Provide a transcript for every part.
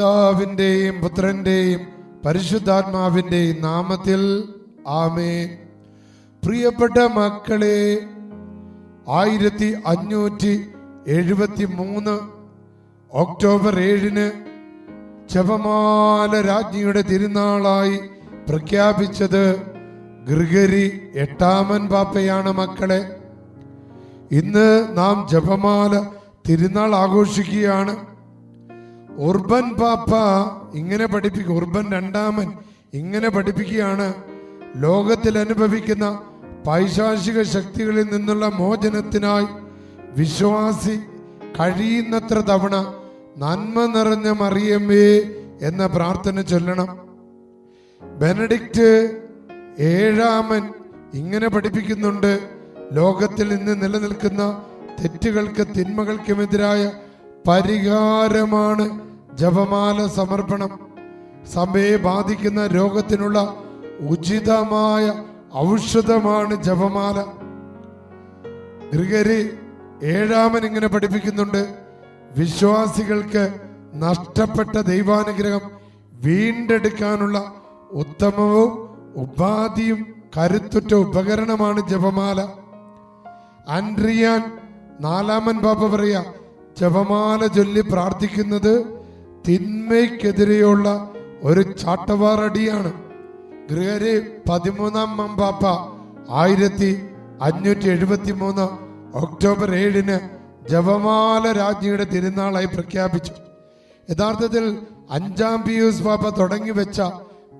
പിതാവിന്റെയും പുത്രന്റെയും പരിശുദ്ധാത്മാവിന്റെയും നാമത്തിൽ ആമേ പ്രിയപ്പെട്ട മക്കളെ ആയിരത്തി അഞ്ഞൂറ്റി എഴുപത്തി മൂന്ന് ഒക്ടോബർ ഏഴിന് ജപമാല രാജ്ഞിയുടെ തിരുനാളായി പ്രഖ്യാപിച്ചത് ഗ്രിഗരി എട്ടാമൻ പാപ്പയാണ് മക്കളെ. ഇന്ന് നാം ജപമാല തിരുനാൾ ആഘോഷിക്കുകയാണ്. ഉർബൻ പാപ്പ ഇങ്ങനെ പഠിപ്പിക്കും ഉർബൻ രണ്ടാമൻ ഇങ്ങനെ പഠിപ്പിക്കുകയാണ്. ലോകത്തിൽ അനുഭവിക്കുന്ന പൈശാചിക ശക്തികളിൽ നിന്നുള്ള മോചനത്തിനായി വിശ്വാസി കഴിയുന്നത്ര തവണ നന്മ നിറഞ്ഞ മറിയമ്മേ എന്ന പ്രാർത്ഥന ചൊല്ലണം. ബെനഡിക്റ്റ് ഏഴാമൻ ഇങ്ങനെ പഠിപ്പിക്കുന്നുണ്ട് ലോകത്തിൽ ഇന്ന് നിലനിൽക്കുന്ന തെറ്റുകൾക്ക് തിന്മകൾക്കുമെതിരായ പരിഹാരമാണ് ജപമാല സമർപ്പണം. സഭയെ ബാധിക്കുന്ന രോഗത്തിനുള്ള ഉചിതമായ ഔഷധമാണ് ജപമാല. ഗ്രിഗരി ഏഴാമൻ ഇങ്ങനെ പഠിപ്പിക്കുന്നുണ്ട്. വിശ്വാസികൾക്ക് നഷ്ടപ്പെട്ട ദൈവാനുഗ്രഹം വീണ്ടെടുക്കാനുള്ള ഉത്തമവും ഉപാധിയും കരുത്തുറ്റ ഉപകരണമാണ് ജപമാല. ആൻഡ്രിയാൻ നാലാമൻ ബാബ പറയാ ജപമാല ചൊല്ലി പ്രാർത്ഥിക്കുന്നത് തിന്മയ്ക്കെതിരെയുള്ള ഒരു ചാട്ടവാറടിയാണ്. ഗ്രിഗരി പതിമൂന്നാം മമ്പാപ്പ ആയിരത്തി അഞ്ഞൂറ്റി എഴുപത്തി മൂന്ന് ഒക്ടോബർ ഏഴിന് ജപമാല രാജ്ഞിയുടെ തിരുനാളായി പ്രഖ്യാപിച്ചു. യഥാർത്ഥത്തിൽ അഞ്ചാം പിയൂസ് പാപ്പ തുടങ്ങി വെച്ച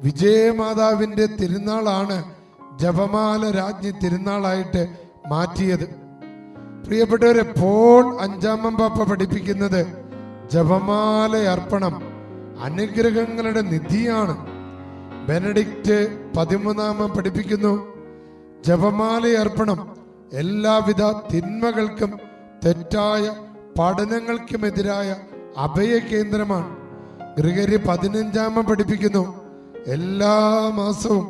വിജയമാതാവിന്റെ തിരുനാളാണ് ജപമാല രാജ്ഞി തിരുനാളായിട്ട് മാറ്റിയത്. പ്രിയപ്പെട്ടവരെ പോൾ അഞ്ചാമം പാപ്പ പഠിപ്പിക്കുന്നത് ജപമാല അർപ്പണം അനുഗ്രഹങ്ങളുടെ നിധിയാണ്. ബെനഡിക്റ്റ് പതിമൂന്നാമൻ പഠിപ്പിക്കുന്നു. ജപമാല അർപ്പണം എല്ലാവിധ തിന്മകൾക്കും തെറ്റായ പഠനങ്ങൾക്കുമെതിരായ അഭയ കേന്ദ്രമാണ്. ഗ്രിഗരി പതിനഞ്ചാമൻ പഠിപ്പിക്കുന്നു. എല്ലാ മാസവും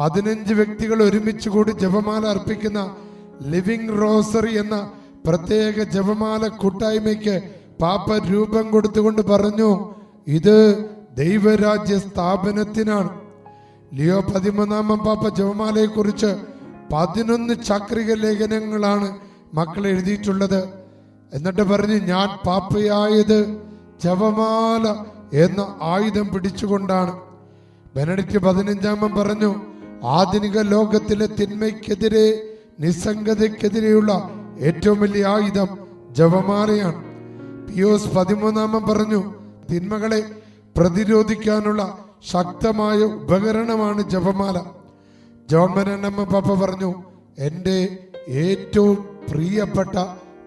പതിനഞ്ച് വ്യക്തികൾ ഒരുമിച്ച് കൂടി ജപമാല അർപ്പിക്കുന്ന ലിവിംഗ് റോസറി എന്ന പ്രത്യേക ജപമാല കൂട്ടായ്മയ്ക്ക് പാപ്പ രൂപം കൊടുത്തുകൊണ്ട് പറഞ്ഞു ഇത് ദൈവരാജ്യ സ്ഥാപനത്തിനാണ്. ലിയോ പതിമൂന്നാമൻ പാപ്പ ജപമാലയെ കുറിച്ച് പതിനൊന്ന് ചാക്രിക ലേഖനങ്ങളാണ് മക്കൾ എഴുതിയിട്ടുള്ളത്. എന്നിട്ട് പറഞ്ഞു ഞാൻ പാപ്പയായത് ജപമാല എന്ന ആയുധം പിടിച്ചുകൊണ്ടാണ്. ബെനഡിക്റ്റ് പതിനഞ്ചാമൻ പറഞ്ഞു ആധുനിക ലോകത്തിലെ തിന്മയ്ക്കെതിരെ നിസ്സംഗതയ്ക്കെതിരെയുള്ള ഏറ്റവും വലിയ ആയുധം ജപമാലയാണ്. പിയോസ് പതിമൂന്നാമൻ പറഞ്ഞു തിന്മകളെ പ്രതിരോധിക്കാനുള്ള ശക്തമായ ഉപകരണമാണ് ജപമാല. ജോൺ പപ്പ പറഞ്ഞു എന്റെ ഏറ്റവും പ്രിയപ്പെട്ട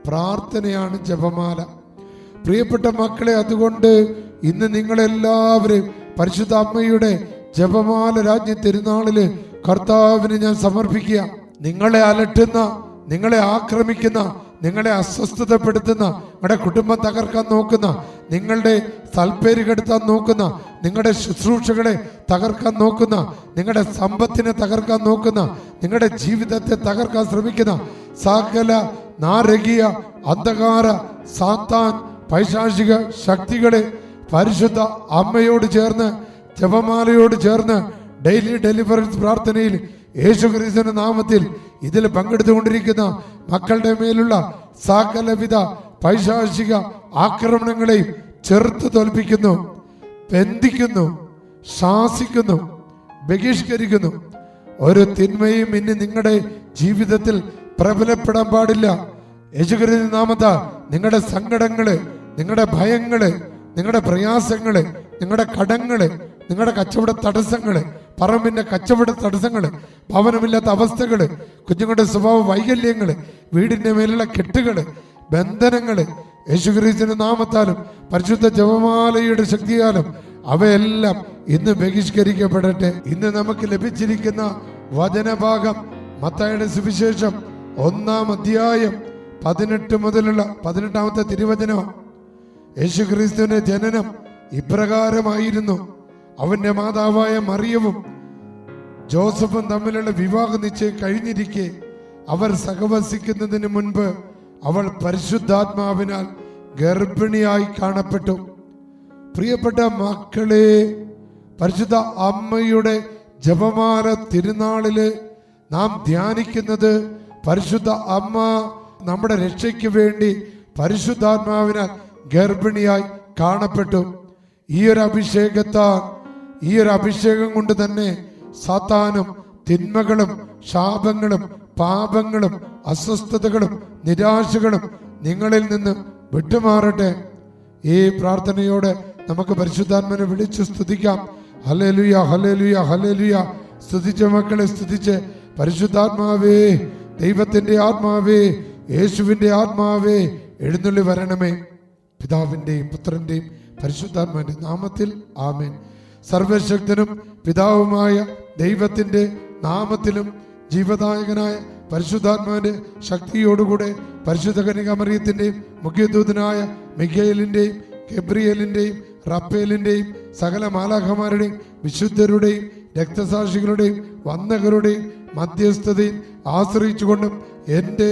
പ്രാർത്ഥനയാണ് ജപമാല. പ്രിയപ്പെട്ട മക്കളെ അതുകൊണ്ട് ഇന്ന് നിങ്ങളെല്ലാവരും പരിശുദ്ധ അമ്മയുടെ ജപമാല രാജ്യ തിരുനാളിൽ കർത്താവിന് ഞാൻ സമർപ്പിക്കുക. നിങ്ങളെ അലട്ടുന്ന നിങ്ങളെ ആക്രമിക്കുന്ന നിങ്ങളെ അസ്വസ്ഥതപ്പെടുത്തുന്ന നിങ്ങളുടെ കുടുംബം തകർക്കാൻ നോക്കുന്ന നിങ്ങളുടെ സൽപ്പേര് കെടുത്താൻ നോക്കുന്ന നിങ്ങളുടെ ശുശ്രൂഷകളെ തകർക്കാൻ നോക്കുന്ന നിങ്ങളുടെ സമ്പത്തിനെ തകർക്കാൻ നോക്കുന്ന നിങ്ങളുടെ ജീവിതത്തെ തകർക്കാൻ ശ്രമിക്കുന്ന സകല നാരകീയ അന്ധകാര സാത്താൻ പൈശാചിക ശക്തികളെ പരിശുദ്ധ അമ്മയോട് ചേർന്ന് ജപമാലയോട് ചേർന്ന് ഡെയിലി ഡെലിവറൻസ് പ്രാർത്ഥനയിൽ യേശു ക്രിസ്തുവിന്റെ നാമത്തിൽ ഇതിൽ പങ്കെടുത്തുകൊണ്ടിരിക്കുന്ന മക്കളുടെ മേലുള്ള സകലവിധ പൈശാചിക ആക്രമണങ്ങളെയും ചെറുത്ത് തോൽപ്പിക്കുന്നു ബന്ധിക്കുന്നു ശാസിക്കുന്നു ബഹിഷ്കരിക്കുന്നു. ഒരു തിന്മയും ഇനി നിങ്ങളുടെ ജീവിതത്തിൽ പ്രബലപ്പെടാൻ പാടില്ല. യേശുക്രിസ്തു നാമത്ത നിങ്ങളുടെ സങ്കടങ്ങൾ നിങ്ങളുടെ ഭയങ്ങൾ നിങ്ങളുടെ പ്രയാസങ്ങൾ നിങ്ങളുടെ കടങ്ങൾ നിങ്ങളുടെ കച്ചവട തടസ്സങ്ങൾ പറമ്പിന്റെ കച്ചവട തടസ്സങ്ങൾ ഭവനമില്ലാത്ത അവസ്ഥകൾ കുഞ്ഞുങ്ങളുടെ സ്വഭാവ വൈകല്യങ്ങൾ വീടിന്റെ മേലുള്ള കെട്ടുകൾ ബന്ധനങ്ങൾ യേശുഗ്രീസിന്റെ നാമത്താലും പരിശുദ്ധ ജപമാലയുടെ ശക്തിയാലും അവയെല്ലാം ഇന്ന് ബഹിഷ്കരിക്കപ്പെടട്ടെ. ഇന്ന് നമുക്ക് ലഭിച്ചിരിക്കുന്ന വചനഭാഗം മത്തായുടെ സുവിശേഷം ഒന്നാം അധ്യായം പതിനെട്ട് മുതലുള്ള പതിനെട്ടാമത്തെ തിരുവചനമാണ് യേശുക്രിസ്തുവിന്റെ ജനനം ഇപ്രകാരമായിരുന്നു. അവന്റെ മാതാവായ മറിയവും ജോസഫും തമ്മിലുള്ള വിവാഹ നിശ്ചയം കഴിഞ്ഞിരിക്കെ അവർ സഹവസിക്കുന്നതിന് മുൻപ് അവൾ പരിശുദ്ധാത്മാവിനാൽ ഗർഭിണിയായി കാണപ്പെട്ടു. പ്രിയപ്പെട്ട മക്കളെ പരിശുദ്ധ അമ്മയുടെ ജപമാല തിരുനാളിൽ നാം ധ്യാനിക്കുന്നത് പരിശുദ്ധ അമ്മ നമ്മുടെ രക്ഷയ്ക്ക് വേണ്ടി പരിശുദ്ധാത്മാവിനാൽ ഗർഭിണിയായി കാണപ്പെട്ടു. ഈ ഒരു അഭിഷേകത്താൽ ഈ ഒരു അഭിഷേകം കൊണ്ട് തന്നെ സാത്താനും തിന്മകളും ശാപങ്ങളും പാപങ്ങളും അസ്വസ്ഥതകളും നിരാശകളും നിങ്ങളിൽ നിന്ന് വിട്ടുമാറട്ടെ. ഈ പ്രാർത്ഥനയോടെ നമുക്ക് പരിശുദ്ധാത്മനെ വിളിച്ചു സ്തുതിക്കാം. ഹലേലുയ ഹലേലുയ ഹലേലുയ സ്തുതിച്ച മക്കളെ സ്തുതിച്ച് പരിശുദ്ധാത്മാവേ ദൈവത്തിന്റെ ആത്മാവേ യേശുവിന്റെ ആത്മാവേ എഴുന്നള്ളി വരണമേ. പിതാവിന്റെയും പുത്രന്റെയും പരിശുദ്ധാത്മാവിന്റെ നാമത്തിൽ ആമേൻ. സർവശക്തനും പിതാവുമായ ദൈവത്തിന്റെ നാമത്തിലും ജീവദായകനായ പരിശുദ്ധാത്മാവിന്റെ ശക്തിയോടുകൂടെ പരിശുദ്ധ കനികാമറിയത്തിന്റെയും മുഖ്യദൂതനായ മിഖേലിന്റെയും ഗബ്രിയേലിന്റെയും റപ്പേലിന്റെയും സകല മാലാഖമാരുടെയും വിശുദ്ധരുടെയും രക്തസാക്ഷികളുടെയും വന്നകരുടെയും മധ്യസ്ഥതയിൽ ആശ്രയിച്ചുകൊണ്ടും എന്റെ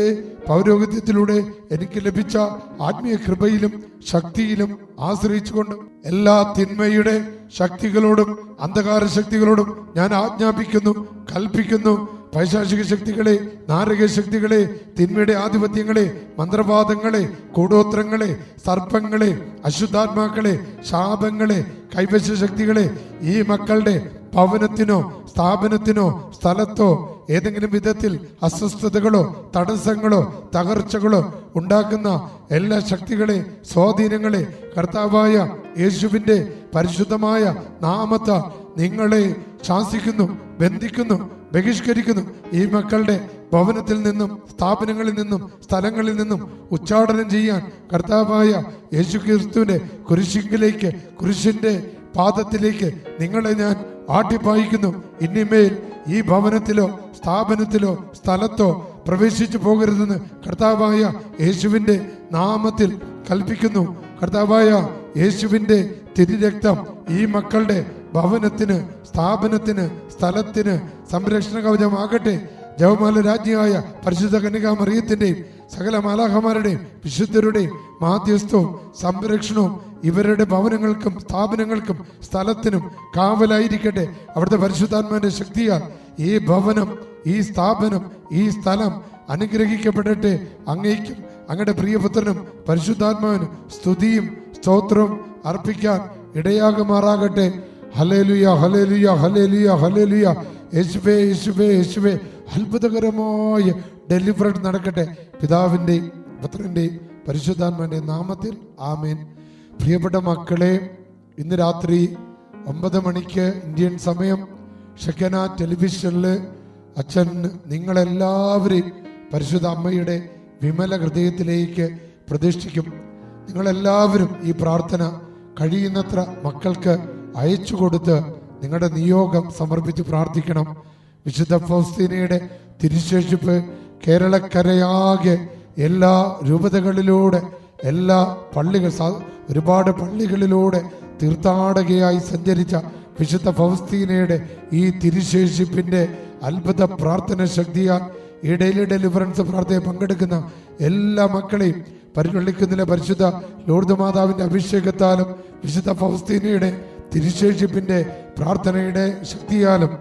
പൗരോഹിത്യത്തിലൂടെ എനിക്ക് ലഭിച്ച ആത്മീയ കൃപയിലും ശക്തിയിലും ആശ്രയിച്ചുകൊണ്ടും എല്ലാ തിന്മയുടെ ശക്തികളോടും അന്ധകാര ശക്തികളോടും ഞാൻ ആജ്ഞാപിക്കുന്നു കൽപ്പിക്കുന്നു. പൈശാചിക ശക്തികളെ നാരക ശക്തികളെ തിന്മയുടെ ആധിപത്യങ്ങളെ മന്ത്രവാദങ്ങളെ കൂടോത്രങ്ങളെ സർപ്പങ്ങളെ അശുദ്ധാത്മാക്കളെ ശാപങ്ങളെ കൈവശ ശക്തികളെ ഈ മക്കളുടെ ഭവനത്തിനോ സ്ഥാപനത്തിനോ സ്ഥലത്തോ ഏതെങ്കിലും വിധത്തിൽ അസ്വസ്ഥതകളോ തടസ്സങ്ങളോ തകർച്ചകളോ ഉണ്ടാക്കുന്ന എല്ലാ ശക്തികളെ സ്വാധീനങ്ങളെ കർത്താവായ യേശുവിന്റെ പരിശുദ്ധമായ നാമത്ത നിങ്ങളെ ശാസിക്കുന്നു ബന്ധിക്കുന്നു ബഹിഷ്കരിക്കുന്നു. ഈ മക്കളുടെ ഭവനത്തിൽ നിന്നും സ്ഥാപനങ്ങളിൽ നിന്നും സ്ഥലങ്ങളിൽ നിന്നും ഉച്ചാടനം ചെയ്യാൻ കർത്താവായ യേശു ക്രിസ്തുവിന്റെ കുരിശിങ്കിലേക്ക് കുരിശിന്റെ പാദത്തിലേക്ക് നിങ്ങളെ ഞാൻ ആട്ടിപ്പായിക്കുന്നു. ഇനിമേൽ ഈ ഭവനത്തിലോ സ്ഥാപനത്തിലോ സ്ഥലത്തോ പ്രവേശിച്ചു പോകരുതെന്ന് കർത്താവായ യേശുവിന്റെ നാമത്തിൽ കൽപ്പിക്കുന്നു. കർത്താവായ യേശുവിന്റെ തിരുരക്തം ഈ മക്കളുടെ ഭവനത്തിന് സ്ഥാപനത്തിന് സ്ഥലത്തിന് സംരക്ഷണ കവചമാകട്ടെ. ജവമാല രാജ്ഞിയായ പരിശുദ്ധ കന്യകാമറിയത്തിന്റെയും സകല മാലാഹമാരുടെയും വിശുദ്ധരുടെയും മാധ്യസ്ഥവും സംരക്ഷണവും ഇവരുടെ ഭവനങ്ങൾക്കും സ്ഥാപനങ്ങൾക്കും സ്ഥലത്തിനും കാവലായിരിക്കട്ടെ. അവിടുത്തെ പരിശുദ്ധാത്മാന്റെ ശക്തിയാൽ ഈ ഭവനം ഈ സ്ഥാപനം ഈ സ്ഥലം അനുഗ്രഹിക്കപ്പെടട്ടെ. അങ്ങേക്കും അങ്ങയുടെ പ്രിയപുത്രനും പരിശുദ്ധാത്മാവിനും സ്തുതിയും സ്തോത്രവും അർപ്പിക്കാൻ ഇടയാകുമാറാകട്ടെ. ഹലേലുയ ഹലേലുയ ഹലേലുയ ഹലേലുയ യേശുവേ യേശുവേ യേശുവേ. അത്ഭുതകരമായ ഡെലിവറഡ് നടക്കട്ടെ. പിതാവിന്റെയും പുത്രന്റെയും പരിശുദ്ധാത്മാന്റെ നാമത്തിൽ ആമേൻ. പ്രിയപ്പെട്ട മക്കളെ ഇന്ന് രാത്രി ഒമ്പത് മണിക്ക് ഇന്ത്യൻ സമയം ഷെക്കന ടെലിവിഷനിൽ അച്ഛൻ നിങ്ങളെല്ലാവരെയും പരിശുദ്ധ അമ്മയുടെ വിമല ഹൃദയത്തിലേക്ക് പ്രതിഷ്ഠിക്കും. നിങ്ങളെല്ലാവരും ഈ പ്രാർത്ഥന കഴിയുന്നത്ര മക്കൾക്ക് അയച്ചു കൊടുത്ത് നിങ്ങളുടെ നിയോഗം സമർപ്പിച്ച് പ്രാർത്ഥിക്കണം. വിശുദ്ധ ഫൗസ്തീനയുടെ തിരിശേഷിപ്പ് കേരളക്കരയാകെ എല്ലാ രൂപതകളിലൂടെ എല്ലാ പള്ളികൾ ഒരുപാട് പള്ളികളിലൂടെ തീർത്ഥാടകയായി സഞ്ചരിച്ച വിശുദ്ധ ഫൗസ്തീനയുടെ ഈ തിരുശേഷിപ്പിന്റെ അത്ഭുത പ്രാർത്ഥന ശക്തിയാൽ ഈ ഡെയിലി ഡെലിവറൻസ് പ്രാർത്ഥന പങ്കെടുക്കുന്ന എല്ലാ മക്കളെയും പരിഗണിക്കുന്നില്ല പരിശുദ്ധ ലോർദ് മാതാവിന്റെ അഭിഷേകത്താലും വിശുദ്ധ ഫൗസ്തീനയുടെ തിരുശേഷിപ്പിന്റെ പ്രാർത്ഥനയുടെ ശക്തിയാലും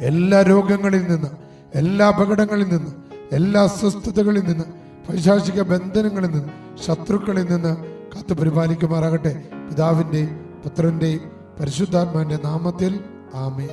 എല്ലാ രോഗങ്ങളിൽ നിന്ന് എല്ലാ അപകടങ്ങളിൽ നിന്ന് എല്ലാ അസ്വസ്ഥതകളിൽ നിന്ന് പൈശാചിക ബന്ധനങ്ങളിൽ നിന്ന് ശത്രുക്കളിൽ നിന്ന് കാത്തു പരിപാലിക്കുമാറാകട്ടെ. പിതാവിന്റെയും പുത്രന്റെയും പരിശുദ്ധാത്മാവിന്റെ നാമത്തിൽ ആമേ